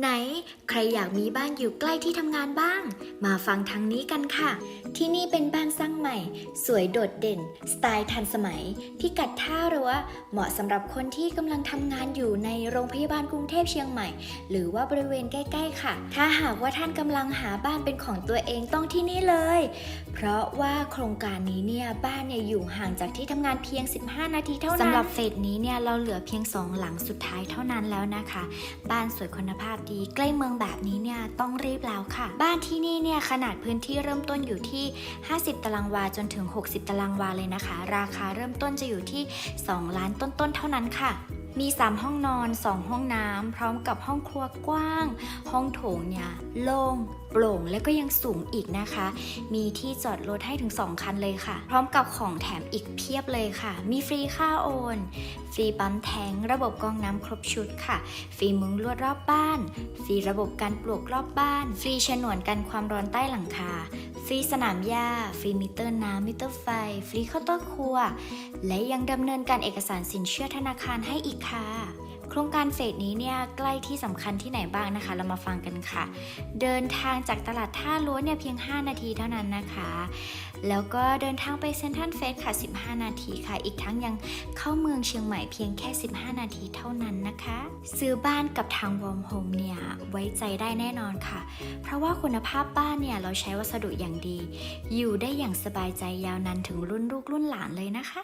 ไหนใครอยากมีบ้านอยู่ใกล้ที่ทำงานบ้าง มาฟังทางนี้กันค่ะ ที่นี่เป็นบ้านสร้างใหม่ สวยโดดเด่น สไตล์ทันสมัย พิกัดท่ารัวเหมาะสำหรับคนที่กำลังทำงานอยู่ในโรงพยาบาลกรุงเทพเชียงใหม่ หรือว่าบริเวณใกล้ๆค่ะ ถ้าหากว่าท่านกำลังหาบ้านเป็นของตัวเองต้องที่นี่เลย เพราะว่าโครงการนี้เนี่ยบ้านเนี่ยอยู่ห่างจากที่ทำงานเพียง 15 นาทีเท่านั้นสำหรับเฟสนี้เนี่ยเราเหลือเพียง 2 หลังสุดท้ายเท่านั้นแล้วนะคะ บ้านสวยคุณภาพดีใกล้เมืองแบบนี้เนี่ยต้องรีบแล้วค่ะ บ้านที่นี่เนี่ยขนาดพื้นที่เริ่มต้นอยู่ที่ 50 ตารางวาจนถึง 60 ตารางวาเลยนะคะ ราคาเริ่มต้นจะอยู่ที่ 2 ล้านต้นๆเท่านั้นค่ะ มี 3 ห้องนอน 2 ห้องน้ำพร้อมกับห้องครัวกว้าง ห้องโถงเนี่ยโล่งโปร่งและก็ยังสูงอีกนะคะ มีที่จอดรถให้ถึง 2 คันเลยค่ะ พร้อมกับของแถมอีกเพียบเลยค่ะ มีฟรีค่าโอน ฟรีปั๊มแทง ระบบกองน้ำครบชุดค่ะ ฟรีมุ้งลวดรอบบ้าน ฟรีระบบการปลูกรอบบ้าน ฟรีฉนวนกันความร้อนใต้หลังคา ฟรีสนามหญ้า ฟรีมิเตอร์น้ำมิเตอร์ไฟ ฟรีข้าวต้มครัว และยังดำเนินการเอกสารสินเชื่อธนาคารให้อีกค่ะ โครงการเฟสนี้เนี่ยใกล้ที่สำคัญที่ไหนบ้างนะคะ เรามาฟังกันค่ะ เดินทางจากตลาดท่าล้วนเนี่ยเพียง 5 นาทีเท่านั้นนะคะ แล้วก็เดินทางไปเซนทรัลเฟสค่ะ 15 นาทีค่ะ อีกทั้งยังเข้าเมืองเชียงใหม่เพียงแค่ 15 นาทีเท่านั้นนะคะ ซื้อบ้านกับทางวอมโฮมเนี่ยไว้ใจได้แน่นอนค่ะ เพราะว่าคุณภาพบ้านเนี่ยเราใช้วัสดุอย่างดี อยู่ได้อย่างสบายใจยาวนานถึงรุ่นลูกรุ่นหลานเลยนะคะ